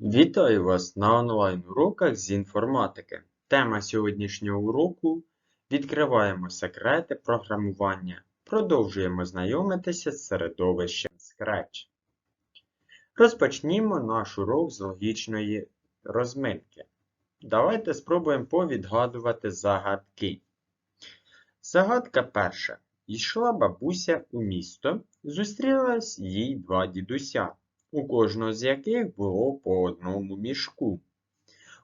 Вітаю вас на онлайн-уроках з інформатики. Тема сьогоднішнього уроку Відкриваємо секрети програмування. Продовжуємо знайомитися з середовищем Scratch. Розпочнімо наш урок з логічної розминки. Давайте спробуємо повідгадувати загадки. Загадка перша. Йшла бабуся у місто, зустрілась їй два дідуся у кожного з яких було по одному мішку.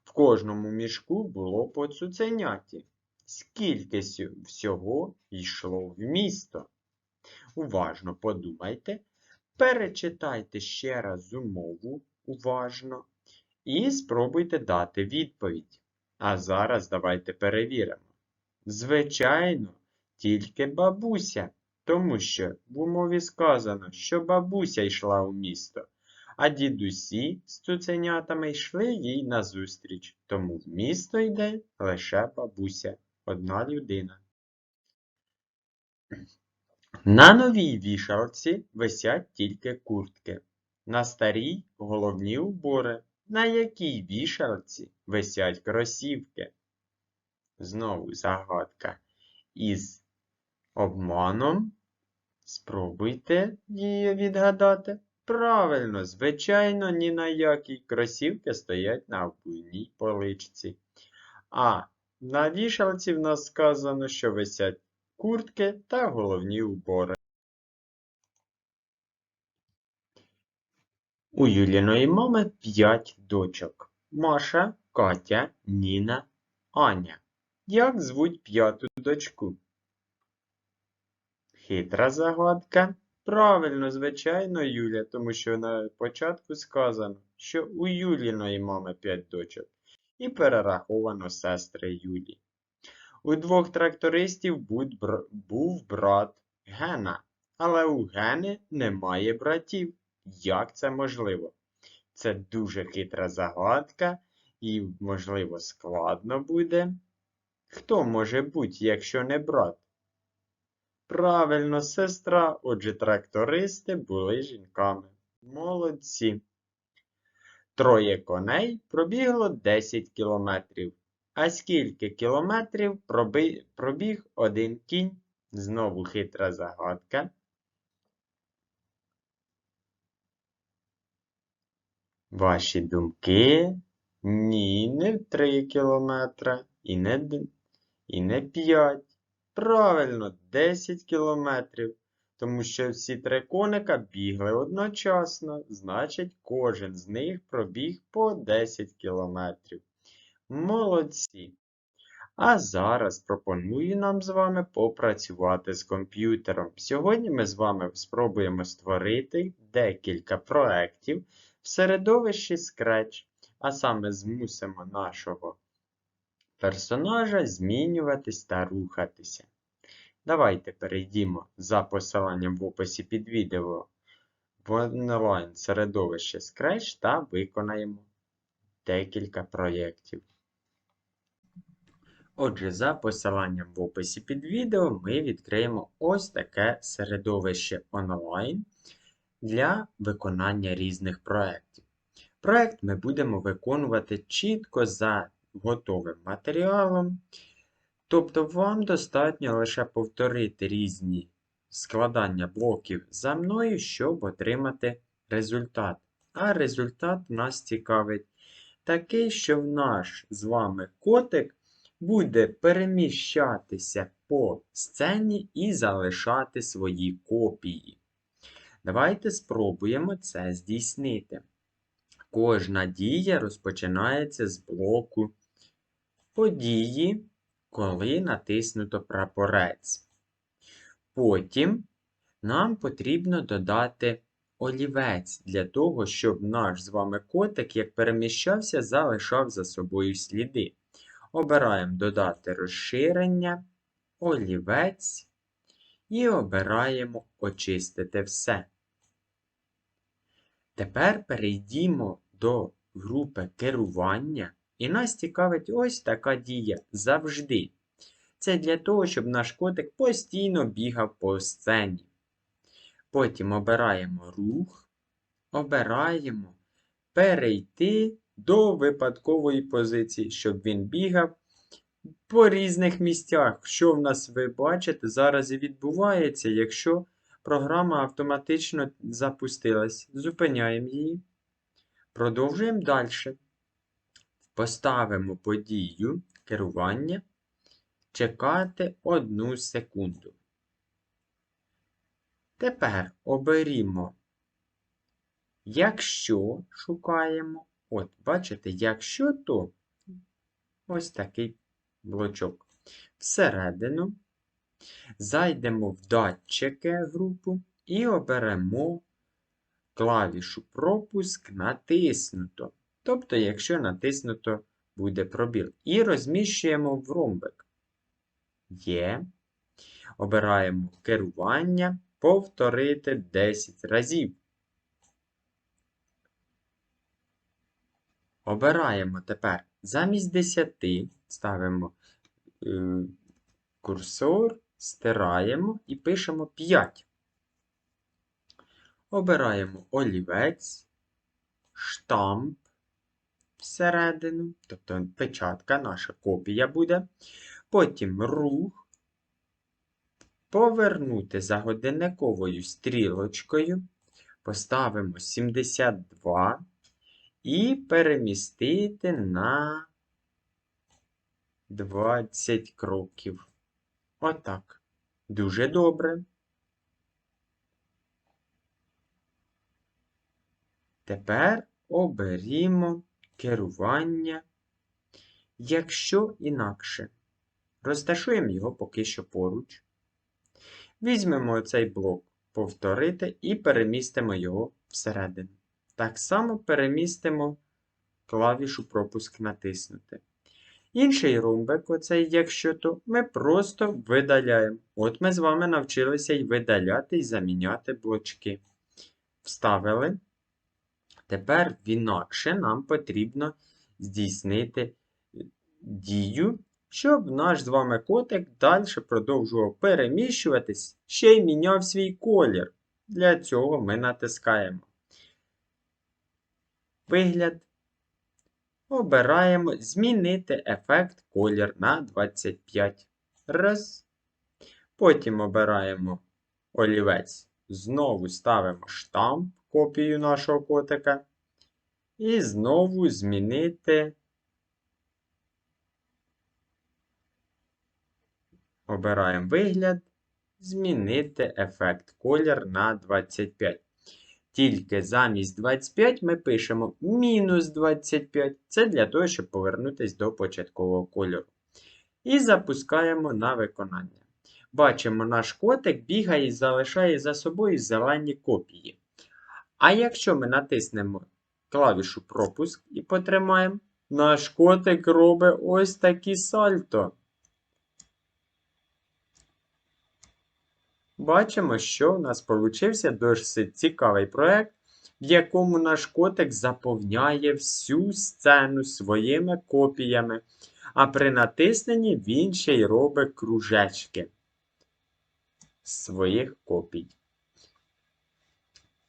В кожному мішку було по цуценяті. Скільки всього йшло в місто? Уважно подумайте, перечитайте ще раз умову уважно і спробуйте дати відповідь. А зараз давайте перевіримо. Звичайно, тільки бабуся, тому що в умові сказано, що бабуся йшла у місто, а дідусі з цуценятами йшли їй назустріч, тому в місто йде лише бабуся, одна людина. На новій вішалці висять тільки куртки, на старій головні убори, на якій вішалці висять кросівки. Знову загадка. Із обманом спробуйте її відгадати. Правильно, звичайно, ні на якій кросівки стоять на обувній поличці. А на вішалці в нас сказано, що висять куртки та головні убори. У Юліної мами п'ять дочок. Маша, Катя, Ніна, Аня. Як звуть п'яту дочку? Хитра загадка. Правильно, звичайно, Юля, тому що на початку сказано, що у Юліної мами п'ять дочок, і перераховано сестри Юлі. У двох трактористів був брат Гена, але у Гени немає братів. Як це можливо? Це дуже хитра загадка і, можливо, складно буде. Хто може бути, якщо не брат? Правильно, сестра, отже, трактористи були жінками. Молодці. Троє коней пробігло 10 кілометрів. А скільки кілометрів проби- пробіг один кінь? Знову хитра загадка. Ваші думки? Ні, не 3 кілометра і не, і не 5. Правильно, 10 кілометрів. Тому що всі три коника бігли одночасно, значить, кожен з них пробіг по 10 кілометрів. Молодці! А зараз пропоную нам з вами попрацювати з комп'ютером. Сьогодні ми з вами спробуємо створити декілька проєктів в середовищі Scratch, а саме змусимо нашого персонажа змінюватись та рухатися. Давайте перейдімо за посиланням в описі під відео в онлайн середовище Scratch та виконаємо декілька проєктів. Отже, за посиланням в описі під відео ми відкриємо ось таке середовище онлайн для виконання різних проєктів. Проєкт ми будемо виконувати чітко за готовим матеріалом. Тобто вам достатньо лише повторити різні складання блоків за мною, щоб отримати результат. А результат нас цікавить такий, що наш з вами котик буде переміщатися по сцені і залишати свої копії. Давайте спробуємо це здійснити. Кожна дія розпочинається з блоку події, коли натиснуто прапорець. Потім нам потрібно додати олівець для того, щоб наш з вами котик, як переміщався, залишав за собою сліди. Обираємо додати розширення, олівець і обираємо очистити все. Тепер перейдімо до групи керування, і нас цікавить ось така дія завжди. Це для того, щоб наш котик постійно бігав по сцені. Потім обираємо рух, обираємо перейти до випадкової позиції, щоб він бігав по різних місцях. Що в нас ви бачите, зараз і відбувається, якщо програма автоматично запустилась. Зупиняємо її. Продовжуємо далі. Поставимо подію керування. Чекати одну секунду. Тепер оберімо, якщо шукаємо. От, бачите, якщо то ось такий блочок. Всередину зайдемо в датчики групу і оберемо клавішу пропуск натиснуто. Тобто, якщо натиснуто буде пробіл. І розміщуємо в ромбик. Є. Обираємо керування, повторити 10 разів. Обираємо тепер замість 10 ставимо е, курсор, стираємо і пишемо 5. Обираємо олівець, штамп всередину, тобто печатка, наша копія буде. Потім рух, повернути за годинниковою стрілочкою, поставимо 72 і перемістити на 20 кроків. Отак. Дуже добре. Тепер оберімо керування, якщо інакше. Розташуємо його поки що поруч. Візьмемо цей блок повторити і перемістимо його всередину. Так само перемістимо клавішу пропуск натиснути. Інший ромбик, оцей, якщо то, ми просто видаляємо. От ми з вами навчилися і видаляти і заміняти блочки. Вставили. Тепер інакше нам потрібно здійснити дію, щоб наш з вами котик далі продовжував переміщуватись, ще й міняв свій колір. Для цього ми натискаємо вигляд. Обираємо змінити ефект колір на 25. Раз. Потім обираємо олівець. Знову ставимо штамп, копію нашого котика. І знову змінити. Обираємо вигляд. Змінити ефект колір на 25. Тільки замість 25 ми пишемо мінус 25. Це для того, щоб повернутися до початкового кольору. І запускаємо на виконання. Бачимо, наш котик бігає і залишає за собою зелені копії. А якщо ми натиснемо клавішу пропуск і потримаємо, наш котик робить ось такі сальто. Бачимо, що в нас получився досить цікавий проєкт, в якому наш котик заповняє всю сцену своїми копіями, а при натисненні він ще й робить кружечки своїх копій.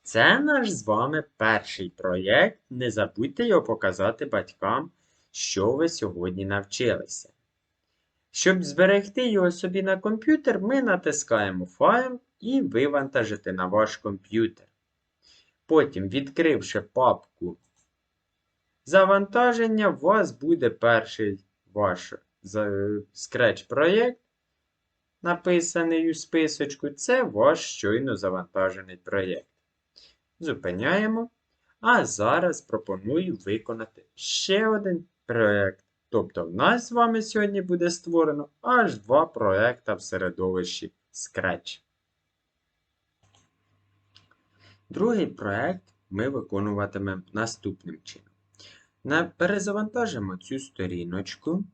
Це наш з вами перший проєкт. Не забудьте його показати батькам, що ви сьогодні навчилися. Щоб зберегти його собі на комп'ютер, ми натискаємо Файл і вивантажити на ваш комп'ютер. Потім, відкривши папку завантаження, у вас буде перший ваш Scratch проєкт, написаний у списочку. Це ваш щойно завантажений проєкт. Зупиняємо. А зараз пропоную виконати ще один проєкт. Тобто, в нас з вами сьогодні буде створено аж два проекта в середовищі Scratch. Другий проект ми виконуватимемо наступним чином. Перезавантажимо цю сторіночку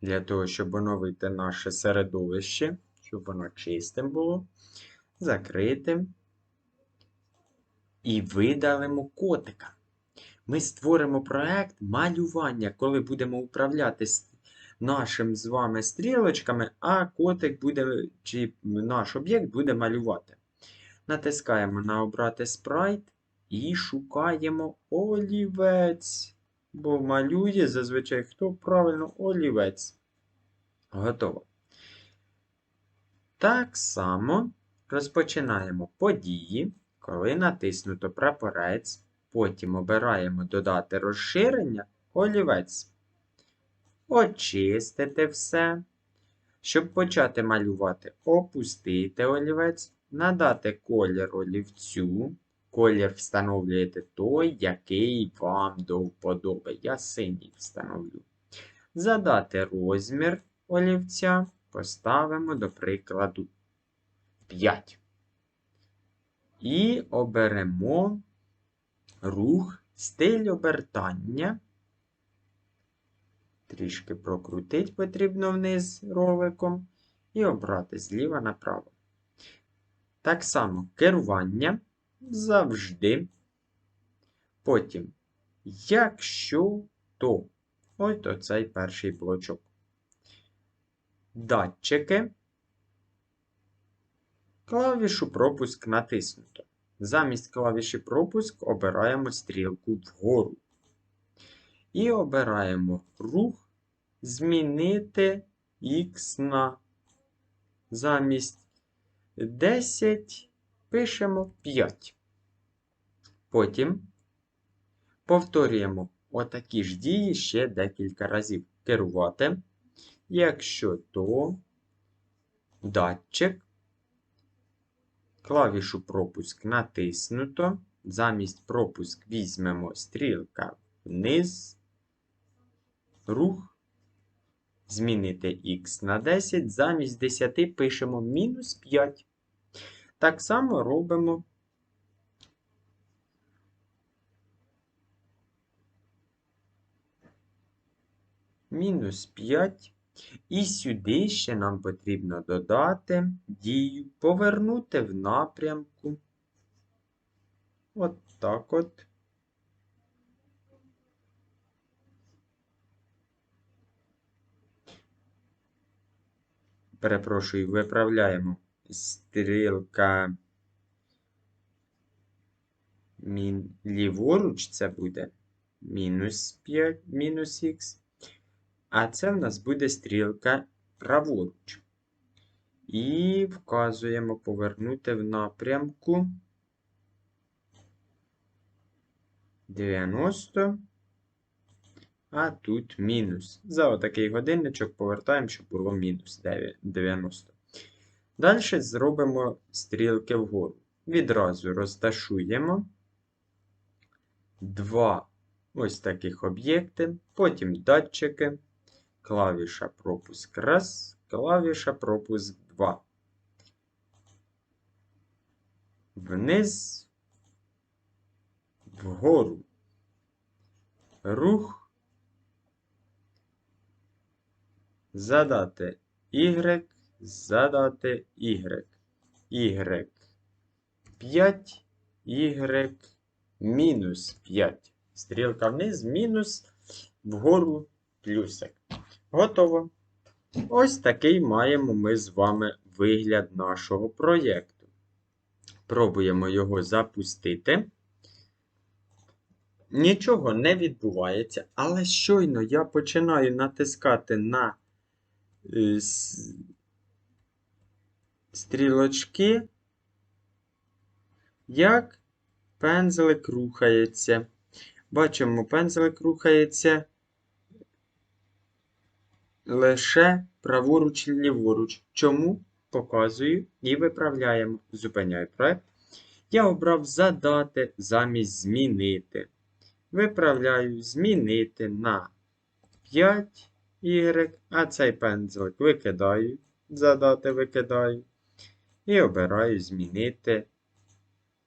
для того, щоб оновити наше середовище, щоб воно чистим було. Закритим. І видалимо котика ми створимо проект малювання, коли будемо управляти нашим з вами стрілочками, а котик буде, чи наш об'єкт буде малювати. Натискаємо на Обрати спрайт і шукаємо олівець. Бо малює зазвичай хто правильно олівець. Готово. Так само розпочинаємо події, коли натиснуто прапорець. Потім обираємо додати розширення олівець. Очистити все. Щоб почати малювати, опустити олівець, надати колір олівцю. Колір встановлюєте той, який вам до вподоби. Я синій встановлю. Задати розмір олівця. Поставимо, до прикладу, 5. І оберемо рух, стиль обертання. Трішки прокрутити потрібно вниз роликом і обрати зліва направо. Так само керування завжди. Потім, якщо то, ось оцей перший блочок. Датчики. Клавішу пропуск натиснуто. Замість клавіші пропуск обираємо стрілку вгору. І обираємо рух змінити X на замість 10 пишемо 5. Потім повторюємо отакі ж дії ще декілька разів. Керувати. Якщо то датчик, клавішу пропуск натиснуто. Замість пропуск візьмемо стрілка вниз, рух, змінити х на 10, замість 10 пишемо мінус 5. Так само робимо мінус 5. І сюди ще нам потрібно додати дію повернути в напрямку. От так от. Перепрошую, виправляємо стрілка ліворуч це буде мінус 5, мінус х. А це в нас буде стрілка праворуч. І вказуємо повернути в напрямку 90. А тут мінус. За отакий годинничок повертаємо, щоб було мінус 90. Далі зробимо стрілки вгору. Відразу розташуємо два ось таких об'єкти, потім датчики, клавіша пропуск 1, клавіша пропуск 2. Вниз, вгору. Рух. Задати Y, задати Y. Y 5, Y мінус 5. Стрілка вниз, мінус, вгору плюсик. Готово. Ось такий маємо ми з вами вигляд нашого проєкту. Пробуємо його запустити. Нічого не відбувається, але щойно я починаю натискати на е, стрілочки, як пензлик рухається. Бачимо, пензлик рухається лише праворуч і ліворуч. Чому? Показую і виправляємо. Зупиняю проект. Я обрав задати замість змінити. Виправляю змінити на 5 y, а цей пензлик викидаю. Задати викидаю. І обираю змінити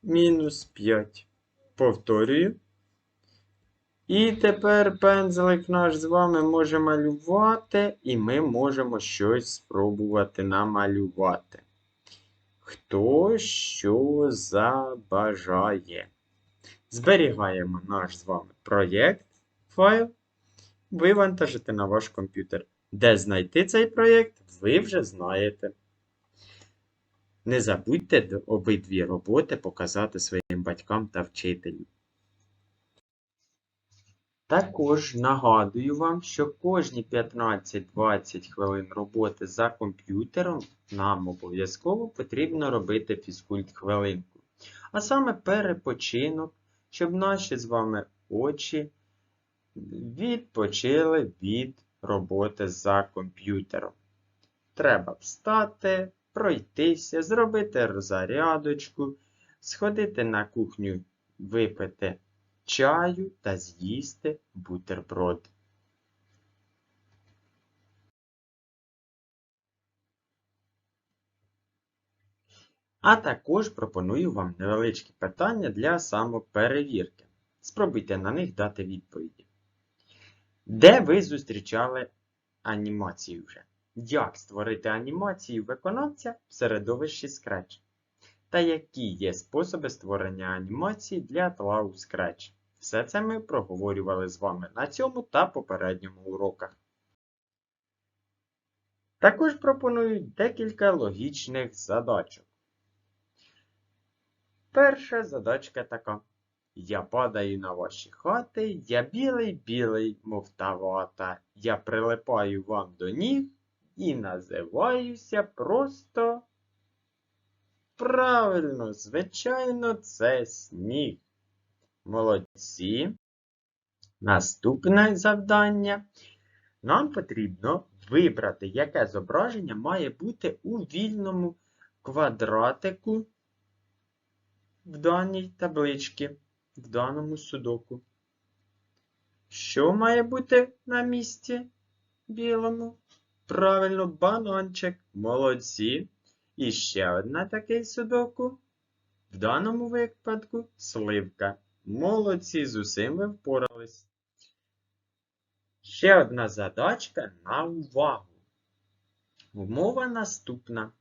мінус 5. Повторюю. І тепер пензлик наш з вами може малювати, і ми можемо щось спробувати намалювати. Хто що забажає. Зберігаємо наш з вами проєкт, файл, вивантажити на ваш комп'ютер. Де знайти цей проєкт, ви вже знаєте. Не забудьте обидві роботи показати своїм батькам та вчителю. Також нагадую вам, що кожні 15-20 хвилин роботи за комп'ютером нам обов'язково потрібно робити фізкульт-хвилинку. А саме перепочинок, щоб наші з вами очі відпочили від роботи за комп'ютером. Треба встати, пройтися, зробити зарядочку, сходити на кухню, випити чаю та з'їсти бутерброд. А також пропоную вам невеличкі питання для самоперевірки. Спробуйте на них дати відповіді. Де ви зустрічали анімацію вже? Як створити анімацію виконавця в середовищі Scratch? Та які є способи створення анімації для тла у Scratch? Все це ми проговорювали з вами на цьому та попередньому уроках. Також пропоную декілька логічних задачок. Перша задачка така. Я падаю на ваші хати, я білий-білий, мов та вата. Я прилипаю вам до ніг і називаюся просто. Правильно, звичайно, це сніг. Молодці. Наступне завдання. Нам потрібно вибрати, яке зображення має бути у вільному квадратику в даній табличці, в даному судоку. Що має бути на місці білому? Правильно, бананчик. Молодці. І ще одна такий судоку. В даному випадку сливка. Молодці, з усім впорались. Ще одна задачка на увагу. Умова наступна.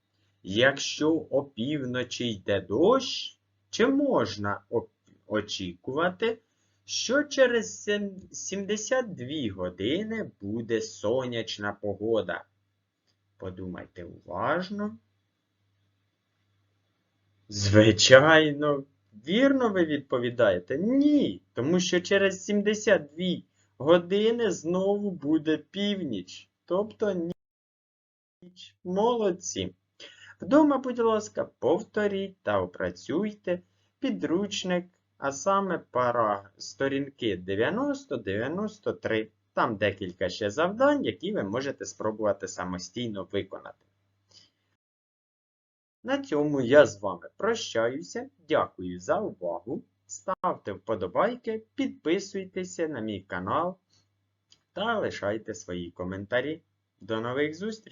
Якщо опівночі йде дощ, чи можна очікувати, що через 72 години буде сонячна погода? Подумайте уважно. Звичайно, вірно ви відповідаєте? Ні, тому що через 72 години знову буде північ, тобто ніч. Молодці. Вдома, будь ласка, повторіть та опрацюйте підручник, а саме пара сторінки 90-93. Там декілька ще завдань, які ви можете спробувати самостійно виконати. На цьому я з вами прощаюся. Дякую за увагу. Ставте вподобайки, підписуйтеся на мій канал та лишайте свої коментарі. До нових зустрічей!